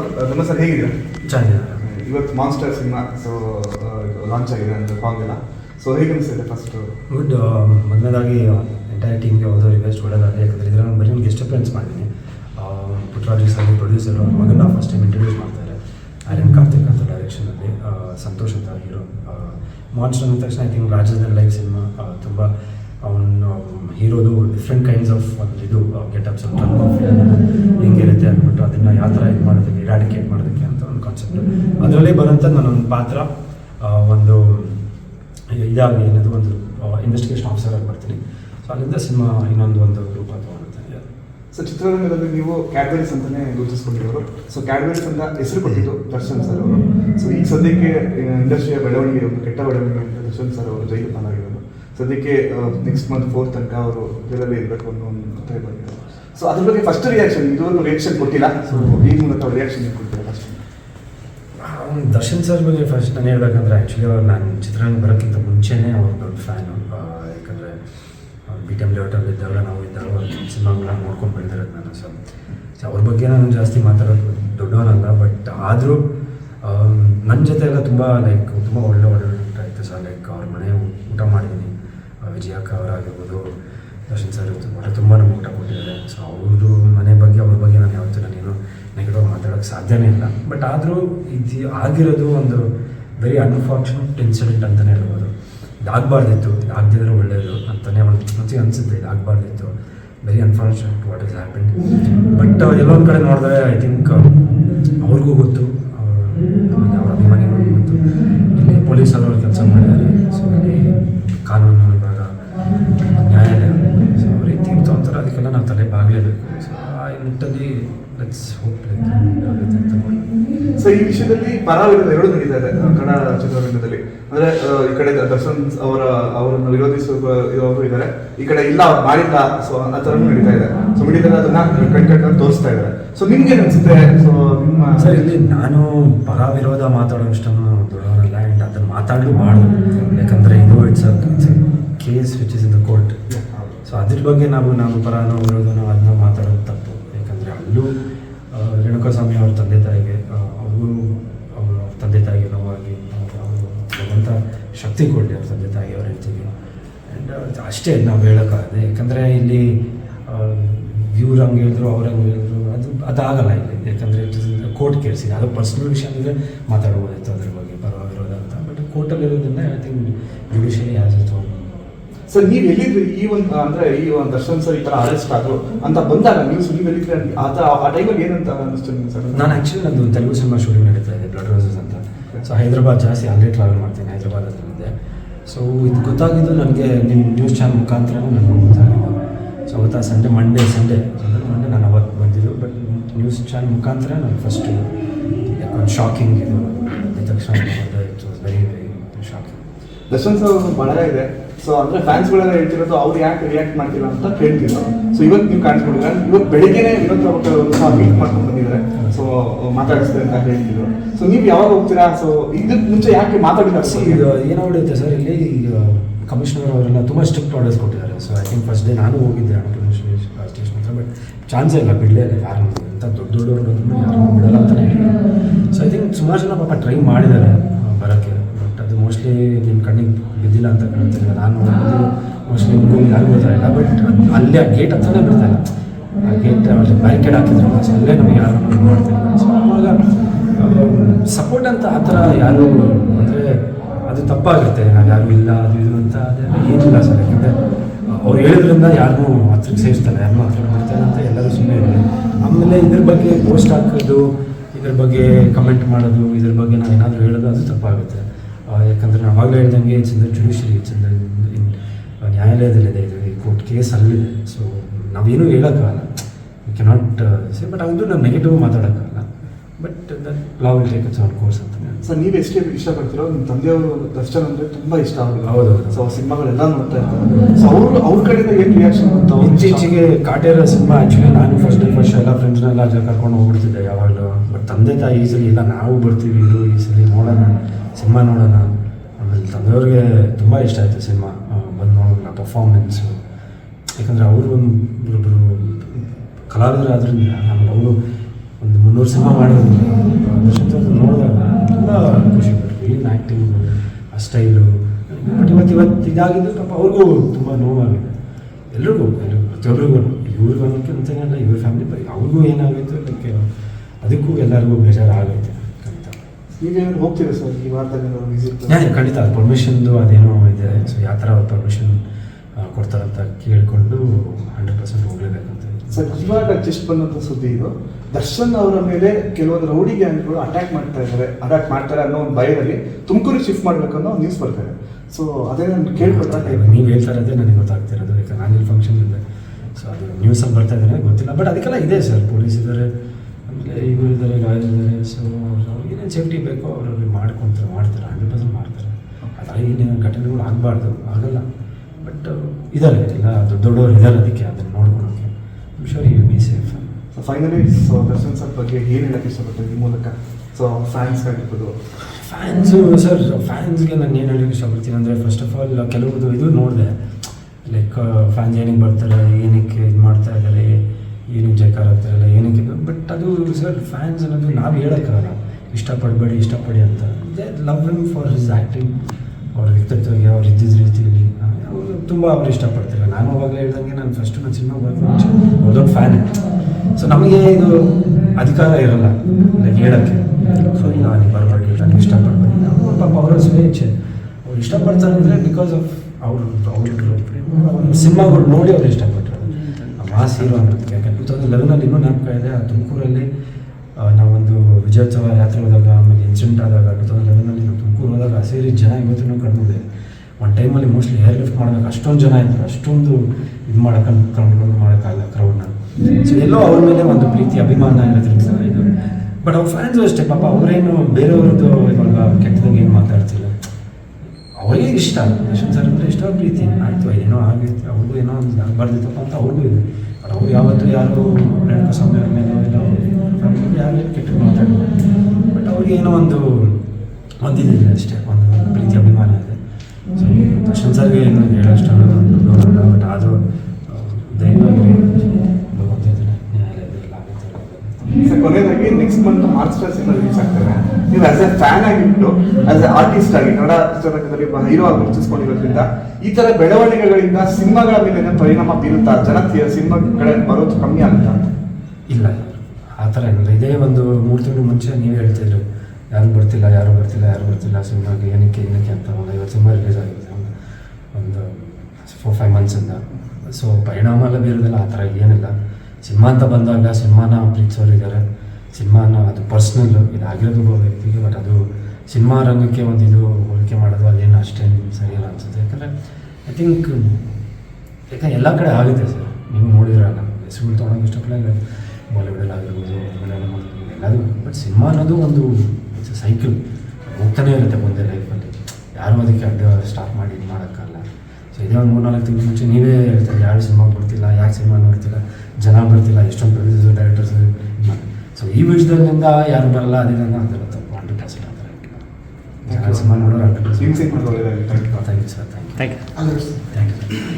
Sir ಧರ್ಮ sir ಹೇಗಿದೆ? ಚೆನ್ನಾಗಿದೆ. ಇವತ್ತು ಮಾನ್ಸ್ಟರ್ ಸಿನಿಮಾ ಸೊ ಲಾಂಚ್ ಆಗಿದೆ ಅಂತ ಸಾಂಗ್ ಎಲ್ಲ ಸೊ ಹೇಗೆ ಅನಿಸುತ್ತೆ ಫಸ್ಟ್ ಗುಡ್ ಮೊದಲನೇದಾಗಿ ಎಂಟೈರ್ ಟೀಮ್ಗೆ ಹೋದ ರಿಕ್ವೆಸ್ಟ್ ಒಳ್ಳೆದಾಗಲಿ ಯಾಕಂದರೆ ಇದರ ನಾನು ಬರೀ ಗೆಸ್ಟ್ ಅಪಿಯನ್ಸ್ ಮಾಡಿದ್ದೀನಿ. ಪುಟ್ಟರಾಜು ಸರ್ ಪ್ರೊಡ್ಯೂಸರ್ ಅವ್ರ ಮಗನ ಫಸ್ಟ್ ಟೈಮ್ ಇಂಟ್ರೊಡ್ಯೂಸ್ ಮಾಡ್ತಾರೆ. ಆರ್ಯನ್ ಕಾರ್ತಿಕ್ ಅಂತ ಡೈರೆಕ್ಷನಲ್ಲಿ ಸಂತೋಷ್ ಅಂತ ಹೀರೋ ಮಾನ್ಸ್ಟರ್ ಅಂದ ತಕ್ಷಣ ಐ ಥಿಂಕ್ ರಾಜಧಾನಿ ಲೈಫ್ ಸಿನಿಮಾ ತುಂಬ ಅವನು ಹೀರೋದು ಡಿಫ್ರೆಂಟ್ ಕೈಂಡ್ಸ್ ಆಫ್ ಒಂದು ಇದು ಗೆಟಪ್ಸ್ ಅಂತ ಹೆಂಗಿರುತ್ತೆ ಅಂದ್ಬಿಟ್ಟು ಅದನ್ನು ಯಾವ ಥರ ಇದು ಮಾಡೋದಕ್ಕೆ ಇರಾಡಿಕೇಟ್ ಮಾಡೋದಕ್ಕೆ ಅಂತ ಒಂದು ಕಾನ್ಸೆಪ್ಟ್ ಅದರಲ್ಲೇ ಬರೋಂಥ ಒಂದು ಪಾತ್ರ ಒಂದು ಇದಾಗಿ ಏನದು ಒಂದು ಇನ್ವೆಸ್ಟಿಗೇಷನ್ ಆಫೀಸರ್ ಆಗಿ ಬರ್ತೀನಿ. ಸೊ ಅಲ್ಲಿಂದ ಸಿನಿಮಾ ಇನ್ನೊಂದು ಒಂದು ರೂಪ ತೊಗೊಳುತ್ತೆ ಸೊ ಚಿತ್ರರಂಗದಲ್ಲಿ ನೀವು ಕ್ಯಾಡ್ಬರೀಸ್ ಅಂತಲೇ ಗುರುತಿಸ್ಕೊಂಡಿರೋರು. ಸೊ ಕ್ಯಾಡ್ಬರೀಸ್ ಅಂತ ಹೆಸರು ಕೊಟ್ಟಿದ್ದು ದರ್ಶನ್ ಸರ್ ಅವರು. ಸೊ ಈಗ ಸದ್ಯಕ್ಕೆ ಇಂಡಸ್ಟ್ರಿಯ ಬೆಳವಣಿಗೆ, ಕೆಟ್ಟ ಬೆಳವಣಿಗೆ ಅಂತ ದರ್ಶನ್ ಸರ್ ಅವರು ಜೈಲು ಪಾಲಾಗಿರೋದು. ಸದ್ಯಕ್ಕೆ ನೆಕ್ಸ್ಟ್ ಮಂತ್ ಫೋರ್ ತನಕ ಅವರು ಇದರಲ್ಲಿ ಇರಬೇಕು ಅನ್ನೋ ಒಂದು ಬಂದಿದೆ. ಸೊ ಅದ್ರ ಬಗ್ಗೆ ಫಸ್ಟ್ ರಿಯಾಕ್ಷನ್ ಇದುವರೆಗೂ ರಿಯಾಕ್ಷನ್ ಕೊಟ್ಟಿಲ್ಲ. ಸೊ ಈ ಮೂಲಕ ರಿಯಾಕ್ಷನ್ ಕೊಡ್ತೀರಾ ಫಸ್ಟ್ ದರ್ಶನ್ ಸರ್ ಬಗ್ಗೆ ಫಸ್ಟ್ ನಾನು ಹೇಳ್ಬೇಕಂದ್ರೆ ಆ್ಯಕ್ಚುಲಿ ಅವ್ರು ನಾನು ಚಿತ್ರರಂಗ ಬರೋಕ್ಕಿಂತ ಮುಂಚೆನೇ ಅವ್ರ ದೊಡ್ಡ ಫ್ಯಾನು ಯಾಕಂದರೆ ಬಿ ಟಿ ಎಂ ಲೇಔಟಲ್ಲಿ ಇದ್ದಾಗ ನಾವು ಇದ್ದಾಗ ಸಿನಿಮಾಗಳನ್ನ ನೋಡ್ಕೊಂಡು ಬೆಳೆದಿರೋದು ನಾನು. ಸೊ ಸೊ ಅವ್ರ ಬಗ್ಗೆ ನಾನು ಜಾಸ್ತಿ ಮಾತಾಡೋದು ದೊಡ್ಡವನಲ್ಲ ಬಟ್ ಆದರೂ ನನ್ನ ಜೊತೆ ಎಲ್ಲ ತುಂಬ ಲೈಕ್ ತುಂಬ ಒಳ್ಳೆ ಒಳ್ಳೆ ಮನೆ ಊಟ ಮಾಡಿದ್ದೀನಿ. ವಿಜಯಕ್ಕ ಅವರಾಗಿರ್ಬೋದು, ದರ್ಶನ್ ಸರ್ ಅವರು ತುಂಬ ನಮ್ಗೆ ಊಟ ಕೊಟ್ಟಿದ್ದಾರೆ. ಸೊ ಅವರು ಮನೆ ಬಗ್ಗೆ, ಅವ್ರ ಬಗ್ಗೆ ನಾನು ಯಾವತ್ತೂ ನಾನೇನು ನೆಗೆಟಿವ್ ಮಾತಾಡೋಕ್ಕೆ ಸಾಧ್ಯನೇ ಇಲ್ಲ. ಬಟ್ ಆದರೂ ಇದು ಆಗಿರೋದು ಒಂದು ವೆರಿ ಅನ್ಫಾರ್ಚುನೇಟ್ ಇನ್ಸಿಡೆಂಟ್ ಅಂತಲೇ ಹೇಳ್ಬೋದು. ಇದಾಗಬಾರ್ದಿತ್ತು ಇದಾಗದಿದ್ರೆ ಒಳ್ಳೆಯದು ಅಂತಲೇ ಒಂದು ಮನಸ್ಸಿಗೆ ಅನಿಸುತ್ತೆ ಇದಾಗಬಾರ್ದಿತ್ತು very unfortunate what is happen but ಎಲ್ಲೊಂದು ಕಡೆ ನೋಡಿದ್ರೆ ಐ ಥಿಂಕ್ ಅವ್ರಿಗೂ ಗೊತ್ತು. ಅವ್ರ ಅಭಿಮಾನಿಗಳಿಗೂ ಗೊತ್ತು ಇಲ್ಲಿ ಪೊಲೀಸರು ಅವರು ಕೆಲಸ ಮಾಡಿದ್ದಾರೆ. ಸೊ ಇಲ್ಲಿ ಕಾನೂನು ವಿಭಾಗ, ನ್ಯಾಯಾಲಯ ಸೊ ಅವ್ರಿಗೆ ತೀರ್ತು ಅಂತಾರೆ ಅದಕ್ಕೆಲ್ಲ ನಾವು ತಲೆ ಬಾಗಲೇಬೇಕು. ಸೊ ಆ ನಿಟ್ಟಲ್ಲಿ ಲೆಟ್ಸ್ ಹೋಪ್ ಸೊ ಈ ವಿಷಯದಲ್ಲಿ ಪರ ವಿರೋಧ ಎರಡು ನಡೀತಾ ಇದೆ ಕನ್ನಡ ಚಿತ್ರರಂಗದಲ್ಲಿ. ಅಂದ್ರೆ ಈ ಕಡೆ ದರ್ಶನ್ ಅವರ, ಅವರನ್ನು ವಿರೋಧಿಸುವ ಇರೋರು ಇದ್ದಾರೆ. ಈ ಕಡೆ ಇಲ್ಲ ಅವ್ರು ಮಾಡಿಲ್ಲ ಸೊ ಆ ಥರ ನಡೀತಾ ಇದೆ. ಸೊ ಮೀಡಿಯಾದಲ್ಲಿ ಅದನ್ನ ಕಣ್ ಕಟ್ಟ ತೋರಿಸ್ತಾ ಇದ್ದಾರೆ. ಸೊ ನಿಮ್ಗೆ ಅನ್ಸುತ್ತೆ ಸೊ ನಿಮ್ಮ ಸರ್ ಇಲ್ಲಿ ನಾನು ಪರ ವಿರೋಧ ಮಾತಾಡೋ ಇಷ್ಟನೂ ದೊಡ್ಡವರಲ್ಲ ಆ್ಯಂಡ್ ಅದನ್ನು ಮಾತಾಡಲೂಬಾರ್ದು ಯಾಕಂದರೆ ಇದು it's it's case which is in the court so ಅದ್ರ ಬಗ್ಗೆ ನಾವು ನಾವು ಪರನೋ ವಿರೋಧನೋ ಅದನ್ನ ಮಾತಾಡೋದು ತಪ್ಪು. ಯಾಕಂದರೆ ಅಲ್ಲೂ ರೇಣುಕಾಸ್ವಾಮಿ ಅವ್ರ ತಂದೆ ತಾಯಿಗೆ ಅವರು ಅವರು ತಂದೆ ತಾಯಿಗೆ ನೋವಾಗಿ ಅವರು ಭಗವಂತ ಶಕ್ತಿ ಕೊಡಲಿ ಅವ್ರ ತಂದೆ ತಾಯಿ ಅವ್ರ ಹೆಂಡತಿಗೆ. ಆ್ಯಂಡ್ ಅಷ್ಟೇ ನಾವು ಹೇಳೋಕ್ಕಾಗದೆ. ಯಾಕಂದರೆ ಇಲ್ಲಿ ಇವ್ರು ಹಂಗೆ ಹೇಳಿದ್ರು ಅವ್ರು ಹಂಗೆ ಹೇಳಿದ್ರು. ಅದು ಅದಾಗಲ್ಲ ಇಲ್ಲಿ. ಯಾಕಂದರೆ ಇಟ್ ಇಸ್ ಕೋರ್ಟ್ ಕೇಸ್ ಇದೆ. ಅದು ಪರ್ಸ್ನಲ್ ವಿಷಯ ಅಂದರೆ ಮಾತಾಡ್ಬೋದಿತ್ತು ಅದ್ರ ಬಗ್ಗೆ ಪರವಾಗಿರೋದಂತ ಅಂತ. ಬಟ್ ಕೋರ್ಟಲ್ಲಿ ಇರೋದ್ರಿಂದ I think judiciary it sir ನೀವು ಎಲ್ಲಿದ್ರಿ? ಈ ಒಂದು ಅಂದ್ರೆ ಈ ಒಂದು ದರ್ಶನ್ ಸರ್ ಈ ತರ ಅರೆಸ್ಟ್ ಆದ್ರು ಅಂತ ಬಂದಾಗ ನೀವು ನೀವು ಎಲ್ಲಿದ್ರಿ ಆತ ಆ ಟೈಮಲ್ಲಿ ಏನಂತ ಅನಿಸ್ತು ನಿಮ್ಗೆ ಸರ್? ನಾನು ಆ್ಯಕ್ಚುಲಿ ನಂದು ತೆಲುಗು ಸಿನಿಮಾ ಶೂಟಿಂಗ್ ನಡೀತಾ ಇದೆ ಬ್ಲಡ್ ರೋಸಸ್ ಅಂತ. ಸೊ ಹೈದರಾಬಾದ್ ಜಾಸ್ತಿ ಅಲ್ಲೇ ಟ್ರಾವೆಲ್ ಮಾಡ್ತೀನಿ ಹೈದ್ರಾಬಾದಲ್ಲಿದ್ದೆ ಸೊ ಇದು ಗೊತ್ತಾಗಿದ್ದು ನನಗೆ ನಿಮ್ಮ ನ್ಯೂಸ್ ಚಾನಲ್ ಮುಖಾಂತರ ನನಗೆ ಗೊತ್ತಾಗಿದ್ದು. ಸೊ ಅವತ್ತು ಸಂಡೆ ಮಂಡೇ ಸಂಡೇ ಮಂಡೇ ನಾನು ಅವತ್ತು ಬಂದಿದ್ದು ಬಟ್ ನ್ಯೂಸ್ ಚಾನಲ್ ಮುಖಾಂತರ ನಾನು ಫಸ್ಟು ಒಂದು ಶಾಕಿಂಗ್ ಇದು ತಕ್ಷಣ it was very very shocking Darshan sir ಒಂದು ಬಳ ಇದೆ ಸೊ ಅಂದ್ರೆ ಫ್ಯಾನ್ಸ್ಗಳೆಲ್ಲ ಹೇಳ್ತಿರೋದು ಅವ್ರು ಯಾಕೆ ರಿಯಾಕ್ಟ್ ಮಾಡ್ತಿಲ್ಲ ಅಂತ ಕೇಳ್ತಿಲ್ಲ ಸೊ ಇವತ್ತು ನೀವು ಕಾಣಿಸ್ಕೊಡಿದ್ರೆ ಇವತ್ತು ಬೆಳಿಗ್ಗೆನೆ ಇವತ್ತು ಸಹ ಮೀಟ್ ಮಾಡ್ಕೊಂಡು ಬಂದಿದ್ದಾರೆ ಸೊ ಮಾತಾಡಿಸ್ತಾರೆ ಅಂತ ಹೇಳ್ತಿದ್ರು ಸೊ ನೀವು ಯಾವಾಗ ಹೋಗ್ತೀರಾ ಸೊ ಇದಕ್ಕೆ ಮುಂಚೆ ಯಾಕೆ ಮಾತಾಡಿಲ್ಲ ಸಿ ಈಗ ಸರ್ ಇಲ್ಲಿ ಕಮಿಷನರ್ ಅವರೆಲ್ಲ ತುಂಬ ಸ್ಟ್ರಿಕ್ಟ್ ಆರ್ಡರ್ಸ್ ಕೊಟ್ಟಿದ್ದಾರೆ so I think first day ನಾನು ಹೋಗಿದ್ದೆ ಅನುಪೂರ್ಣ ಸ್ಟೇಷನ್ ಹತ್ರ ಬಟ್ ಚಾನ್ಸೇ ಇಲ್ಲ ಬಿಡಲೇ ಇಲ್ಲ ಯಾರು ಅಂತ ದೊಡ್ಡ ದೊಡ್ಡವ್ರು ಬಂದ್ರು ಯಾರು ಬಿಡಲ್ಲ ಅಂತಲೇ ಸೊ ಐ ಥಿಂಕ್ ಸುಮಾರು ಜನ ಪಾಪ ಟ್ರೈ ಮಾಡಿದ್ದಾರೆ ಬರೋಕ್ಕೆ. ಬಟ್ ಅದು ಮೋಸ್ಟ್ಲಿ ನಿಮ್ಮ ಕಣ್ಣಿಗೆ ಬಿದ್ದಿಲ್ಲ ಅಂತ ಕಾಣ್ತಿಲ್ಲ. ನಾನು ಮೋಸ್ಟ್ಲಿ ಯಾರು ಇಲ್ಲ ಬಟ್ ಅಲ್ಲೇ ಆ ಗೇಟ್ ಹತ್ರನೇ ಬಿಡ್ತಾ ಇಲ್ಲ. ಆ ಗೇಟ್ ಅಲ್ಲಿ ಬ್ಯಾರಿಕೇಡ್ ಹಾಕಿದ್ರು. ಸೊ ಅಲ್ಲೇ ನಮಗೆ ಯಾರು ಮಾಡ್ತಿಲ್ಲ ಸೊ ಆವಾಗ ಸಪೋರ್ಟ್ ಅಂತ ಆ ಥರ ಯಾರು ಅಂದರೆ ಅದು ತಪ್ಪಾಗುತ್ತೆ. ನಾವು ಯಾರು ಇಲ್ಲ, ಅದು ಇದು ಅಂತ ಅದೆಲ್ಲ ಏನಿಲ್ಲ ಸರ್ ಯಾಕಂದರೆ ಅವ್ರು ಹೇಳಿದ್ರಿಂದ ಯಾರಿಗೂ ಹತ್ರಕ್ಕೆ ಸೇರಿಸ್ತಾರೆ ಯಾರನ್ನೂ ಹತ್ರ ಮಾಡ್ತಾನೆ ಅಂತ ಎಲ್ಲರೂ ಸುಮ್ಮನೆ ಇರಲಿ ಆಮೇಲೆ ಇದ್ರ ಬಗ್ಗೆ ಪೋಸ್ಟ್ ಹಾಕೋದು, ಇದ್ರ ಬಗ್ಗೆ ಕಮೆಂಟ್ ಮಾಡೋದು, ಇದ್ರ ಬಗ್ಗೆ ನಾವು ಏನಾದರೂ ಹೇಳೋದು ಅದು ತಪ್ಪಾಗುತ್ತೆ. ಯಾಕಂದರೆ ನಾವು ಆಗಲೇ ಹೇಳ್ದಂಗೆ ಚಂದ್ರ ಜುಡಿಷಿಯರಿ ಚಂದ ನ್ಯಾಯಾಲಯದಲ್ಲಿದೆ ಇದು ಈ ಕೋರ್ಟ್ ಕೇಸ್ ಅಲ್ಲಿದೆ ಸೊ ನಾವೇನು ಹೇಳೋಕ್ಕಾಗಲ್ಲ. ವಿ ಕೆನಾಟ್ ಸೇ ಬಟ್ ಅದು ನಾವು negative ಮಾತಾಡೋಕ್ಕಾಗಲ್ಲ. But that love will take its on course ಅಂತ ಸರ್ ನೀವು ಎಷ್ಟೇ ಇಷ್ಟಪಡ್ತೀರೋ ನಿಮ್ಮ ತಂದೆಯವರು ದರ್ಶನ್ ಅಂದ್ರೆ ತುಂಬಾ ಇಷ್ಟ ಅವ್ರಿಗೆ. ಹೌದು. ಸೊ ಸಿನಿಮಾಗಳೆಲ್ಲ ನೋಡ್ತಾ ಇರ್ತಾರೆ. ಸೊ ಅವರು ಅವ್ರ ಕಡೆಯಿಂದ ಏನು ರಿಯಾಕ್ಷನ್ ಬಂತು? ಅವ್ರು ಇತ್ತೀಚೆಗೆ ಕಾಟೇರ ಸಿನಿಮಾ ಆ್ಯಕ್ಚುಲಿ ನಾನು ಫಸ್ಟ್ ಫಸ್ಟ್ ಎಲ್ಲ ಫ್ರೆಂಡ್ಸ್ನೆಲ್ಲ ಜ ಕರ್ಕೊಂಡು ಹೋಗ್ಬಿಡ್ತಿದ್ದೆ ಯಾವಾಗಲೂ. ಬಟ್ ತಂದೆ ತಾಯಿ ಈ ಸಲ ಇಲ್ಲ ನಾವು ಬರ್ತೀವಿ ಇದು ಈ ಸಲ ನೋಡೋಣ ಸಿನಿಮಾ ನೋಡೋಣ. ಆಮೇಲೆ ತಂದೆಯವ್ರಿಗೆ ತುಂಬ ಇಷ್ಟ ಆಯಿತು ಸಿನಿಮಾ. ಬಂದು ನೋಡೋಣ ಪರ್ಫಾರ್ಮೆನ್ಸು ಯಾಕಂದರೆ ಅವರು ಒಂದು ಒಬ್ಬರು ಕಲಾವಿದರಾದ್ರಿಂದ ಆಮೇಲೆ ಅವರು ಒಂದು ಮುನ್ನೂರು ಸಿನಿಮಾ ಮಾಡಿದ್ರು. ನೋಡಿದಾಗ ತುಂಬ ಖುಷಿ ಪಡ್ತು ಏನು ಆ್ಯಕ್ಟಿಂಗು ಆ ಸ್ಟೈಲು ಬಟ್ ಇವತ್ತು ಇವತ್ತು ಇದಾಗಿದ್ದು ಪಾಪ ಅವ್ರಿಗೂ ತುಂಬ ನೋವಾಗಿದೆ. ಎಲ್ರಿಗೂ ಪ್ರತಿಯೊಬ್ಬರಿಗೂ. ಇವ್ರಿಗೂ ಅನ್ನೋಕ್ಕಿಂತನಲ್ಲ ಇವ್ರ ಫ್ಯಾಮಿಲಿ ಅವ್ರಿಗೂ ಏನಾಗುತ್ತೆ ಅದಕ್ಕೆ ಅದಕ್ಕೂ ಎಲ್ಲರಿಗೂ ಬೇಜಾರಾಗೈತೆ ಈಗ ನೀವೇನಾದ್ರು ಹೋಗ್ತೀರಾ ಸರ್? ಈ ವಾರದಲ್ಲಿ ಖಂಡಿತ. ಅದು ಪರ್ಮಿಷನ್ದು ಅದೇನೋ ಇದೆ. ಸೊ ಯಾವ ಥರ ಪರ್ಮಿಷನ್ ಕೊಡ್ತಾರಂತ ಕೇಳ್ಕೊಂಡು ಇವಾಗ ಜಸ್ಟ್ ಬಂದಂತ ಸುದ್ದಿ ಇದು. ದರ್ಶನ್ ಅವರ ಮೇಲೆ ಕೆಲವೊಂದು ರೌಡಿ ಗ್ಯಾಂಗ್ಗಳು ಅಟ್ಯಾಕ್ ಮಾಡ್ತಾ ಇದ್ದಾರೆ. ಅಟ್ಯಾಕ್ ಮಾಡ್ತಾರೆ ಅನ್ನೋ ಒಂದು ಭಯದಲ್ಲಿ ತುಮಕೂರಿಗೆ ಶಿಫ್ಟ್ ಮಾಡಬೇಕನ್ನೋ ಅನ್ನೋ ನ್ಯೂಸ್ ಬರ್ತಾರೆ ಸೊ ಅದೇ ನಾನು ಕೇಳ್ಕೊಂಡ್ರೆ ನೀವು ಹೇಳ್ತಾ ಇರೋದೇ ನನಗೆ ಗೊತ್ತಾಗ್ತಿರೋದು ಯಾಕಂದ್ರೆ ನಾನು ಇಲ್ಲಿ ಫಂಕ್ಷನ್ ಇದೆ. ಸೊ ಅದು ನ್ಯೂಸಲ್ಲಿ ಬರ್ತಾ ಇದ್ದಾರೆ ಗೊತ್ತಿಲ್ಲ. ಬಟ್ ಅದಕ್ಕೆಲ್ಲ ಇದೆ ಸರ್ ಪೊಲೀಸ್ ಇದ್ದಾರೆ ಆಮೇಲೆ ಇವರು ಇದ್ದಾರೆ ಲಾಯರ್ ಇದ್ದಾರೆ ಸೊ ಅವ್ರಿಗೆ ಏನೇನು ಸೇಫ್ಟಿ ಬೇಕೋ ಅವ್ರಿಗೆ ಮಾಡ್ಕೊತಾರೆ ಮಾಡ್ತಾರೆ ಹಂಡ್ರೆಡ್ ಪರ್ಸೆಂಟ್ ಮಾಡ್ತಾರೆ. ಅದರ ಏನೇನು ಘಟನೆಗಳು ಆಗಬಾರ್ದು ಆಗಲ್ಲ. ಬಟ್ ಇದ್ದಾರೆ ಎಲ್ಲ ದೊಡ್ಡ ದೊಡ್ಡವ್ರು ಇದ್ದಾರೆ ಅದಕ್ಕೆ ಅದನ್ನು ನೋಡ್ಕೊಳಕ್ಕೆ sure you be safe so finally so Darshan sir ಬಗ್ಗೆ ಏನು ಹೇಳಕ್ಕೆ ಇಷ್ಟಪಡ್ತೀವಿ ಈ ಮೂಲಕ ಸೊ ಫ್ಯಾನ್ಸ್ ಆಗಿರ್ಬೋದು. ಫ್ಯಾನ್ಸು ಸರ್ ಫ್ಯಾನ್ಸ್ಗೆ ನಾನು ಏನು ಹೇಳಕ್ಕೆ ಇಷ್ಟಪಡ್ತೀನಿ ಅಂದರೆ ಫಸ್ಟ್ ಆಫ್ ಆಲ್ ಕೆಲವೊಂದು ಇದು ನೋಡಿದೆ. ಲೈಕ್ ಫ್ಯಾನ್ಸ್ ಏನಕ್ಕೆ ಬರ್ತಾರೆ, ಏನಕ್ಕೆ ಇದು ಮಾಡ್ತಾ ಇದ್ದಾರೆ, ಏನಕ್ಕೆ ಜೈಕಾರ ಆಗ್ತಾರಲ್ಲ ಏನಕ್ಕೆ ಬಟ್ ಅದು ಸರ್ ಫ್ಯಾನ್ಸ್ ಅನ್ನೋದು ನಾವು ಹೇಳೋಕ್ಕಾಗಲ್ಲ. ಇಷ್ಟಪಡಬೇಡಿ, ಇಷ್ಟಪಡಿ ಅಂತ. Love him for his acting ಅವ್ರ ವ್ಯಕ್ತಿತ್ವಕ್ಕೆ, ಅವ್ರು ಇದ್ದಿದ್ದ ರೀತಿಯಲ್ಲಿ. ಅವರು ತುಂಬ ಅವ್ರು ಇಷ್ಟಪಡ್ತಾರೆ. ನಾನು ಅವಾಗಲೇ ಹೇಳ್ದಂಗೆ ನಾನು ಫಸ್ಟ್ ನಾನು ಸಿನಿಮಾ ಬರ್ತೀನಿ ದೊಡ್ಡ ಫ್ಯಾನ್ ಸೊ ನಮಗೆ ಇದು ಅಧಿಕಾರ ಇರಲ್ಲ ಹೇಳಕ್ಕೆ. ಸೊ ನಾನು ಪರವಾಗಿಲ್ಲ ನಾನು ಇಷ್ಟಪಡಬೇಡಿ ನಾವು ಪಾಪ ಅವರ ಸ್ವೇಚ್ಛೆ. ಅವ್ರು ಇಷ್ಟಪಡ್ತಾರೆ ಅಂದರೆ ಬಿಕಾಸ್ ಆಫ್ ಅವರು ಅವರು ಸಿನಿಮಾಗಳು ನೋಡಿ ಅವ್ರು ಇಷ್ಟಪಟ್ಟರು ಮಾಸ್ ಹೀರೋ ಅನ್ನೋದಕ್ಕೆ ಯಾಕಂದ್ರೆ ಟೂ ತೌಸಂಡ್ ಲೆವೆನಲ್ಲಿ ಇನ್ನೂ ಜ್ಞಾಪಕ ಇದೆ. ಆ ತುಮಕೂರಲ್ಲಿ ಆ, ನಾವೊಂದು ವಿಜಯೋತ್ಸವ ಯಾತ್ರೆ ಹೋದಾಗ ಆಮೇಲೆ ಇನ್ಸಿಡೆಂಟ್ ಆದಾಗ ಟೂ ತೌಸಂಡ್ ಲೆವೆನಲ್ಲಿ ನಾವು ತುಮಕೂರು ಹೋದಾಗ ಸೇರಿ ಜನ ಇವತ್ತಿನೂ ಕಡಿಮೆ ಒಂದು ಟೈಮಲ್ಲಿ ಮೋಸ್ಟ್ಲಿ ಹೇರ್ ಲಿಫ್ಟ್ ಮಾಡೋದಕ್ಕೆ ಅಷ್ಟೊಂದು ಜನ ಇದ್ದರು ಅಷ್ಟೊಂದು ಇದು ಮಾಡೋಕ್ಕೆ ಕಂಟ್ರೋಲ್ ಮಾಡೋಕ್ಕಾಗಲ್ಲ ಕ್ರೌಡ್ನ ಸೊ ಎಲ್ಲೋ ಅವ್ರ ಮೇಲೆ ಒಂದು ಪ್ರೀತಿ, ಅಭಿಮಾನ ಇರೋದ್ರಿಂದ ಇದು. ಬಟ್ ಅವ್ರ ಫ್ಯಾನ್ಸು ಅಷ್ಟೇ, ಪಾಪ ಅವರೇನು ಬೇರೆಯವ್ರದ್ದು ಇವಾಗ ಕೆಟ್ಟದಾಗ ಏನು ಮಾತಾಡ್ತಿಲ್ಲ. ಅವರಿಗೆ ಇಷ್ಟ. ಯಶವಂತ್ ಸರ್ ಅಂದರೆ ಇಷ್ಟ ಪ್ರೀತಿ. ಆಯಿತು, ಏನೋ ಆಗೈತೆ ಅವ್ರಿಗೂ ಏನೋ ಒಂದು ಆಗಬಾರ್ದಿತ್ತಪ್ಪ ಅಂತ ಅವ್ರಿಗೂ ಇದೆ. ಬಟ್ ಅವ್ರು ಯಾವತ್ತೂ ಯಾರು ರೇಣುಕಾ ಸ್ವಾಮಿ ಮೇಲೆ ಇಲ್ಲ ಅವ್ರಿಗೆ ಯಾರು ಕೆಟ್ಟ ಮಾತಾಡೋದು ಬಟ್ ಅವ್ರಿಗೆ ಏನೋ ಒಂದು ಒಂದಿದೆ ಅಷ್ಟೇ, ಒಂದು ಪ್ರೀತಿ, ಅಭಿಮಾನ ಇದೆ. ಸೊ ಯಶವಂತ್ ಸರ್ಗೆ ಏನು ಹೇಳೋಷ್ಟು ಅನ್ನೋದು ಬಟ್ ಅದು ದಯವಾಗಿ ಭಗವಂತ ಇದ್ದಾನೆ ನ್ಯಾಯಾಲಯದಲ್ಲಿ ಆಗುತ್ತೆ ಸರ್ ಕೊನೆಯದಾಗಿ next month March cinema release ಆಗ್ತಾರೆ ನೀವು ಆಸ್ ಎ ಫ್ಯಾನ್ ಆಗಿಬಿಟ್ಟು ಆಸ್ ಎ ಆರ್ಟಿಸ್ಟ್ ಆಗಿ, ಕನ್ನಡ ಚಿತ್ರರಂಗದಲ್ಲಿ ಹೀರೋ ಆಗಿ ಗುರುತಿಸ್ಕೊಂಡಿರೋದ್ರಿಂದ ಈ ತರ ಬೆಳವಣಿಗೆಗಳಿಂದ ಸಿನಿಮಾಗಳ ಮೇಲೆ ಪರಿಣಾಮ ಬೀರುತ್ತಾ ಜನ ಸಿನಿಮಾ ಕಡೆ ಬರೋದು ಕಮ್ಮಿ ಆಗುತ್ತಾ? ಇಲ್ಲ ಆ ಥರ ಏನಿಲ್ಲ. ಇದೇ ಒಂದು ಮೂರು ತಿಂಗಳು ಮುಂಚೆ ನೀವು ಹೇಳ್ತಿದ್ರು ಯಾರು ಬರ್ತಿಲ್ಲ ಯಾರು ಬರ್ತಿಲ್ಲ ಯಾರು ಬರ್ತಿಲ್ಲ ಸಿನಿಮಾಗೆ, ಏನಕ್ಕೆ ಏನಕ್ಕೆ ಅಂತ ಒಂದು ಐವತ್ತು ಸಿನಿಮಾ ರಿಲೀಸ್ ಆಗಿದೆ ಒಂದು ಫೋರ್ ಫೈವ್ ಮಂತ್ಸಿಂದ ಸೊ ಪರಿಣಾಮ ಎಲ್ಲ ಬೀರೋದಿಲ್ಲ ಆ ಥರ ಏನಿಲ್ಲ. ಸಿನಿಮಾ ಅಂತ ಬಂದಾಗ ಸಿನಿಮಾನ ಪ್ರೀತಿಸೋರು ಇದ್ದಾರೆ ಸಿನಿಮಾನ ಅದು ಪರ್ಸ್ನಲ್ ಇದು ಆಗಿರೋದು ಒಬ್ಬ ವ್ಯಕ್ತಿಗೆ ಬಟ್ ಅದು ಸಿನಿಮಾ ರಂಗಕ್ಕೆ ಒಂದು ಇದು ಹೋಲಿಕೆ ಮಾಡೋದು ಅದೇನು ಅಷ್ಟೇನು ಸರಿಯಲ್ಲ ಅನ್ಸುತ್ತೆ. ಯಾಕಂದರೆ ಐ ಥಿಂಕ್ ಯಾಕಂದ್ರೆ ಎಲ್ಲ ಕಡೆ ಆಗುತ್ತೆ ಸರ್. ನೀವು ನೋಡಿದ್ರಲ್ಲ ಹೆಸರುಗಳು ತೊಗೊಳಕ್ಕೆ ಇಷ್ಟಪಡಲ್ಲ ಬಾಲಿವುಡಲ್ಲಿ ಆಗಿರ್ಬೋದು ಎಲ್ಲದೂ. ಬಟ್ ಸಿನಿಮಾ ಅನ್ನೋದು ಒಂದು ಸೈಕಲ್ ಹೋಗ್ತಾನೆ ಇರುತ್ತೆ ಒಂದೇ ಲೈಫಲ್ಲಿ ಯಾರು ಅದಕ್ಕೆ ಅಡ್ಡ ಸ್ಟಾರ್ಟ್ ಮಾಡಿ, ಇದು ಮಾಡೋಕ್ಕಲ್ಲ ಸೊ ಮೂರು ನಾಲ್ಕು ತಿಂಗಳು ಮುಂಚೆ ನೀವೇ ಹೇಳ್ತಾರೆ ಯಾರು ಸಿನಿಮಾ ಬರ್ತಿಲ್ಲ ಯಾಕೆ ಸಿನಿಮಾ ನೋಡ್ತಿಲ್ಲ ಜನ ಬರ್ತಿಲ್ಲ ಎಷ್ಟೊಂದು ಪ್ರೊಡ್ಯೂಸರ್ಸ್ ಡೈರೆಕ್ಟರ್ಸ್ ಸೊ ಈ ವಿಷಯದಲ್ಲಿಂದ ಯಾರು ಬರಲ್ಲ ಅದಿಲ್ಲ ಅದೆಲ್ಲ ತಪ್ಪು. ಹಂಡ್ರೆಡ್ ಪರ್ಸೆಂಟ್ ಆ ಥರ ಇಲ್ಲ ಸಿನಿಮಾ ನೋಡೋರು hundred percent thank you thank you sir thank you thank you thank you sir